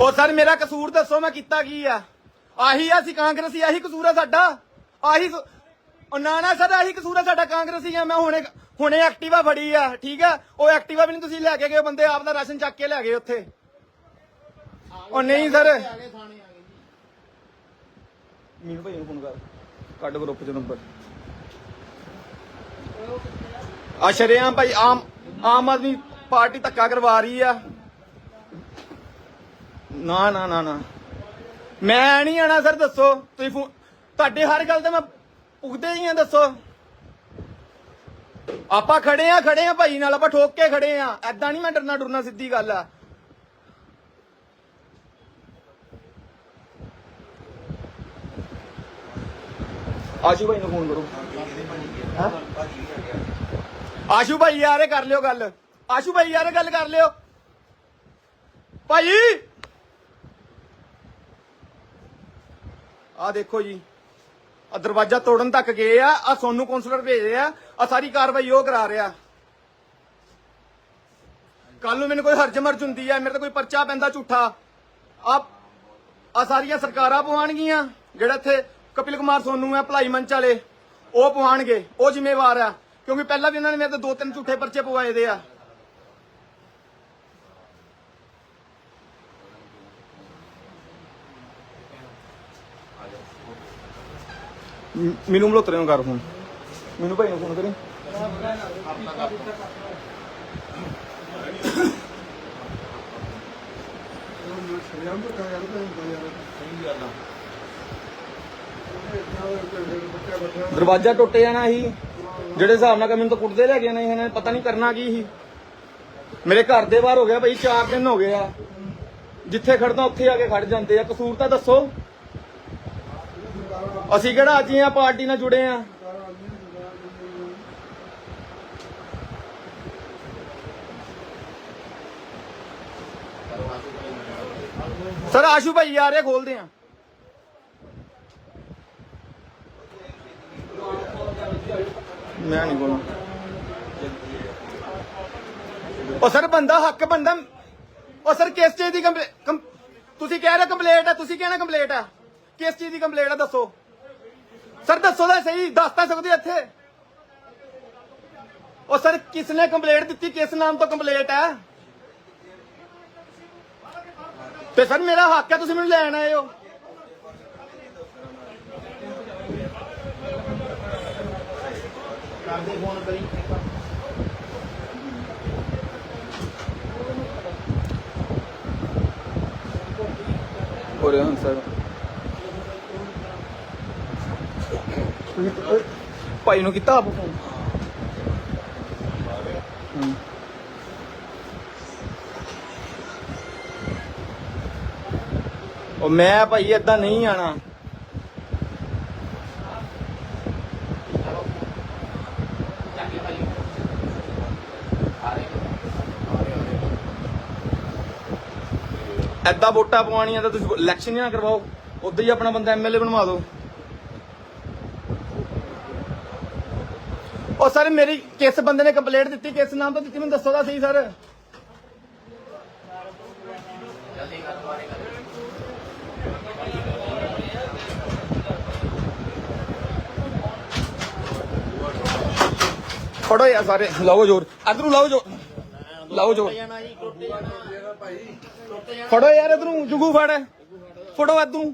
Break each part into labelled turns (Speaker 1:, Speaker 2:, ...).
Speaker 1: ਉਹ ਸਰ, ਮੇਰਾ ਕਸੂਰ ਦੱਸੋ, ਮੈਂ ਕੀਤਾ ਕੀ ਆ? ਆਹੀ ਆ, ਅਸੀਂ ਕਾਂਗਰਸੀ, ਆਹੀ ਕਸੂਰ ਆ ਸਾਡਾ? ਆਹੀ ਉਹ ਨਾ ਨਾ ਸਰ, ਆਹੀ ਕਸੂਰ ਆ ਸਾਡਾ ਕਾਂਗਰਸੀ ਆ। ਮੈਂ ਹੁਣੇ ਹੁਣੇ ਐਕਟਿਵਾ ਫੜੀ ਆ, ਠੀਕ ਆ? ਉਹ ਐਕਟਿਵਾ ਵੀ ਨਹੀਂ ਤੁਸੀਂ ਲੈ ਕੇ ਗਏ ਬੰਦੇ ਆਪ ਦਾ ਰਾਸ਼ਨ ਚੱਕ ਕੇ ਲੈ ਗਏ ਉੱਥੇ। ਉਹ ਨਹੀਂ ਸਰ। ਮੀਨੂ ਭਾਈ ਨੂੰ ਫੋਨ ਕਰ। ਕੱਢ ਗਰੁੱਪ ਚ ਨੰਬਰ ਆ ਸ਼ਰੇਆਮ ਭਾਈ, ਆਮ ਆਮ ਆਦਮੀ ਪਾਰਟੀ ਧੱਕਾ ਕਰਵਾ ਰਹੀ ਆ। ਨਾ ਨਾ ਨਾ ਨਾ। ਮੈਂ ਨਹੀਂ ਆਣਾ, ਸਰ, ਦੱਸੋ। ਤੁਸੀਂ ਫੋਨ ਤੁਹਾਡੇ ਹਰ ਗੱਲ ਤੇ ਮੈਂ ਪੁੱਗਦੇ ਹੀ ਆ, ਦੱਸੋ। ਆਪਾਂ ਖੜੇ ਆ ਖੜੇ ਆ ਭਾਈ ਨਾਲ, ਆਪਾਂ ਠੋਕ ਕੇ ਖੜੇ ਆ। ਐਦਾਂ ਨਹੀਂ ਮੈਂ ਡਰਨਾ ਡਰਨਾ ਸਿੱਧੀ ਗੱਲ ਆ। ਆਸ਼ੂ ਭਾਈ ਨੂੰ ਫੋਨ ਕਰੋ। ਆਸ਼ੂ ਭਾਈ ਯਾਰ, ਇਹ ਕਰ ਲਿਓ ਗੱਲ। ਆਸ਼ੂ ਭਾਈ ਯਾਰ ਗੱਲ ਕਰ ਲਿਓ। ਭਾਈ! ਆਹ ਦੇਖੋ ਜੀ। ਆ ਦਰਵਾਜ਼ਾ ਤੋੜਨ ਤੱਕ ਗਏ ਆ ਆ ਸੋਨੂੰ ਕਾਉਂਸਲਰ ਭੇਜੇ ਆ ਆ ਸਾਰੀ ਕਾਰਵਾਈ ਉਹ ਕਰਾ ਰਿਹਾ। ਕੱਲ ਨੂੰ ਮੈਨੂੰ ਕੋਈ ਹਰਜ ਮਰਜ ਹੁੰਦੀ ਹੈ ਮੇਰੇ ਤੇ ਕੋਈ ਪਰਚਾ ਪੈਂਦਾ ਝੂਠਾ। ਆ ਆ ਸਾਰੀਆਂ ਸਰਕਾਰਾਂ ਪਵਾਉਣਗੀਆਂ, ਜਿਹੜਾ ਇੱਥੇ ਕਪਿਲ ਕੁਮਾਰ ਸੋਨੂ ਹੈ ਭਲਾਈ ਮੰਚ ਵਾਲੇ, ਉਹ ਪਵਾਉਣਗੇ, ਉਹ ਜ਼ਿੰਮੇਵਾਰ ਆ। ਕਿਉਂਕਿ ਪਹਿਲਾਂ ਵੀ ਇਹਨਾਂ ਨੇ ਮੇਰੇ ਤੇ ਦੋ ਤਿੰਨ ਝੂਠੇ ਪਰਚੇ ਪਵਾਏ ਦੇ ਆ। ਮ- ਮੈਨੂੰ ਮਲੋਤਰੇ ਨੂੰ ਕਰ ਫੋਨ। ਮੈਨੂੰ ਭਾਈ ਨੂੰ ਫੋਨ ਕਰੀ। ਦਰਵਾਜ਼ਾ ਟੁੱਟ ਜਾਣਾ ਸੀ। ਜਿਹੜੇ ਹਿਸਾਬ ਨਾਲ ਕਿ ਮੈਨੂੰ ਤਾਂ ਕੁੱਟਦੇ ਲੈ ਗਏ ਨੇ, ਇਹਨਾਂ ਨੇ ਪਤਾ ਨਹੀਂ ਕਰਨਾ ਕੀ ਸੀ। ਮੇਰੇ ਘਰ ਦੇ ਬਾਹਰ ਹੋ ਗਿਆ ਭਾਈ 4 ਦਿਨ ਹੋ ਗਏ ਆ। ਜਿੱਥੇ ਖੜਦਾ ਉੱਥੇ ਆ ਕੇ ਖੜ ਜਾਂਦੇ ਆ। ਕਸੂਰ ਤਾਂ ਦੱਸੋ। ਅਸੀਂ ਕਿਹੜਾ ਅੱਜ ਹੀ ਆ ਪਾਰਟੀ ਨਾਲ ਜੁੜੇ ਆ? ਸਰ, ਆਸ਼ੂ ਭਾਈ ਯਾਰ ਇਹ ਖੋਲਦੇ ਆ। ਮੈਂ ਨਹੀਂ ਬੋਲਾਂ। ਉਹ ਸਰ, ਬੰਦਾ ਹੱਕ ਬੰਦਾ, ਉਹ ਸਰ, ਕਿਸ ਚੀਜ਼ ਦੀ ਕੰਪਲੇ ਤੁਸੀਂ ਕਹਿ ਰਹੇ ਕੰਪਲੇਂਟ ਆ, ਤੁਸੀਂ ਕਹਿਣਾ ਕੰਪਲੇਂਟ ਆ। ਕਿਸ ਚੀਜ਼ ਦੀ ਕੰਪਲੇਂਟ ਆ ਦੱਸੋ? ਸਰ ਦੱਸੋ ਤਾਂ ਸਹੀ, ਦੱਸ ਤਾਂ ਸਕਦੇ ਇੱਥੇ। ਉਹ ਸਰ ਕਿਸ ਨੇ ਕੰਪਲੇਂਟ ਦਿੱਤੀ? ਕਿਸ ਨਾਮ ਤੋਂ ਕੰਪਲੇਂਟ ਹੈ ਤੇ ਸਰ ਮੇਰਾ ਹੱਕ ਹੈ ਤੁਸੀਂ ਮੈਨੂੰ ਲੈਣ ਆਏ ਹੋ। ਕਰਦੇ ਫੋਨ ਕਰੀ Orhan ਸਰ ਭਾਈ ਨੂੰ ਕੀਤਾ ਆਪ? ਫੋਨ ਹਮ। ਉਹ ਮੈਂ ਭਾਈ ਏਦਾਂ ਨਹੀਂ ਆਣਾ। ਏਦਾਂ ਵੋਟਾਂ ਪਵਾਉਣੀਆਂ ਤਾਂ ਤੁਸੀਂ ਇਲੈਕਸ਼ਨ ਹੀ ਨਾ ਕਰਵਾਓ। ਉਦੋਂ ਹੀ ਆਪਣਾ ਬੰਦਾ ਐਮਐਲਏ ਬਣਵਾ ਦਿਓ। ਉਹ ਸਰ, ਮੇਰੀ ਕਿਸ ਬੰਦੇ ਨੇ ਕੰਪਲੇਂਟ ਦਿੱਤੀ? ਕਿਸ ਨਾਮ ਤੋਂ ਦਿੱਤੀ? ਮੈਨੂੰ ਦੱਸੋ ਤਾਂ ਸਹੀ, ਸਰ। ਫੜੋ ਯਾਰ ਸਾਰੇ। ਲਾਓ ਜੋਰ। ਇਧਰੋਂ ਲਾਓ ਜੋਰ। ਲਾਓ ਜੋਰ। ਫੜੋ ਯਾਰ ਇਧਰੋਂ। ਜੁਗੂ ਫੜ। ਫੜੋ ਇਧਰੋਂ।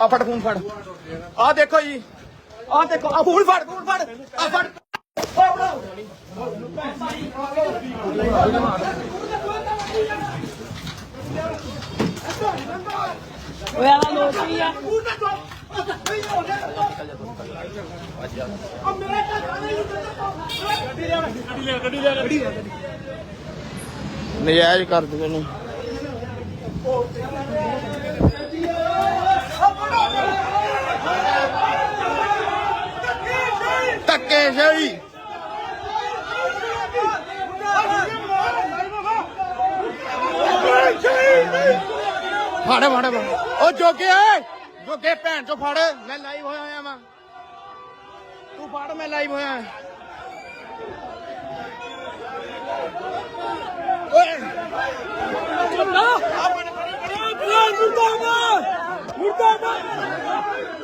Speaker 1: ਆ ਫੜ, ਫੋਨ ਫੜ। ਆ ਦੇਖੋ ਜੀ। ਆ ਦੇਖੋ ਆ ਫੋਨ ਫੜ ਫੋਨ ਫੜ ਆ ਫੜ ਆ।
Speaker 2: ਓਏ ਆਲਾ ਲੋਕ ਆ
Speaker 1: ਨਜਾਇਜ਼ ਕਰ ਦਿਓ ਨੂੰ ਧੱਕੇ ਸ਼ਾਹੀ ਫੜ ਫੜ ਫੜ। ਉਹ ਜੋਗੇ ਓਏ ਜੋਗੇ ਭੈਣ ਚੋ ਫੜ ਮੈਂ ਲਾਈਵ ਹੋਇਆ ਆ ਮੈਂ ਤੂੰ ਫੜ ਮੈਂ ਲਾਈਵ ਹੋਇਆ ਓਏ
Speaker 3: ਲਾਈਵ ਹੈ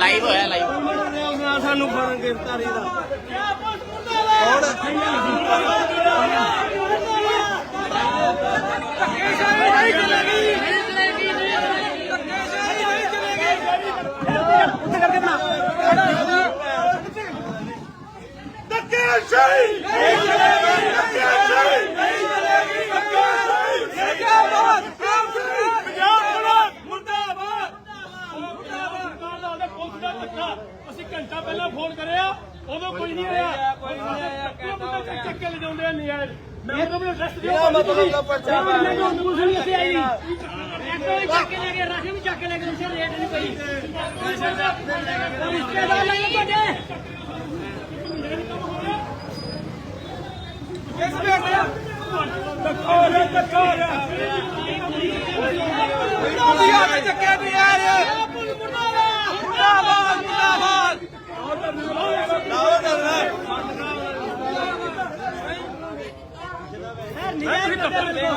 Speaker 3: ਲਾਈਵ ਹੋਇਆ ਲਾਈਵ
Speaker 1: ਸਾਨੂੰ ਫੜਨ ਗ੍ਰਿਫਤਾਰੀ ਦਾ।
Speaker 4: ਅਸੀਂ ਘੰਟਾ ਪਹਿਲਾਂ ਫੋਨ ਕਰਿਆ ਉਦੋਂ ਕੋਈ ਨਹੀਂ ਆਇਆ ਕੋਈ ਨਹੀਂ ਆਇਆ ਕਹਿੰਦਾ ਚੱਕ ਕੇ ਲਿਜਾਉਂਦੇ ਆ ਨਜਾਇਜ਼ ਮੈਂ ਉਹਨਾਂ ਨੂੰ ਰੈਸਟ ਦਿਓ
Speaker 1: ਇਹਦਾ ਮਤਲਬ ਦਾ ਪਰਚਾ
Speaker 4: ਮੈਂ ਕਿਹਾ ਹੁਣ ਕੁਝ ਨਹੀਂ ਅਸੀਂ ਆਈ। ਐਕਟਰ ਚੱਕ ਕੇ ਲੈ ਗਏ ਰਾਸ਼ਨ ਵੀ ਚੱਕ ਕੇ ਲੈ ਗਏ ਉਸੇ ਰੇਟ ਨਹੀਂ ਪਈ ਰਿਸ਼ਤੇਦਾਰ ਲੈ ਗਏ ਤੁਹਾਡੇ
Speaker 1: ਚੱਕਿਆ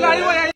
Speaker 1: ਲਾਈ ਹੋਇਆ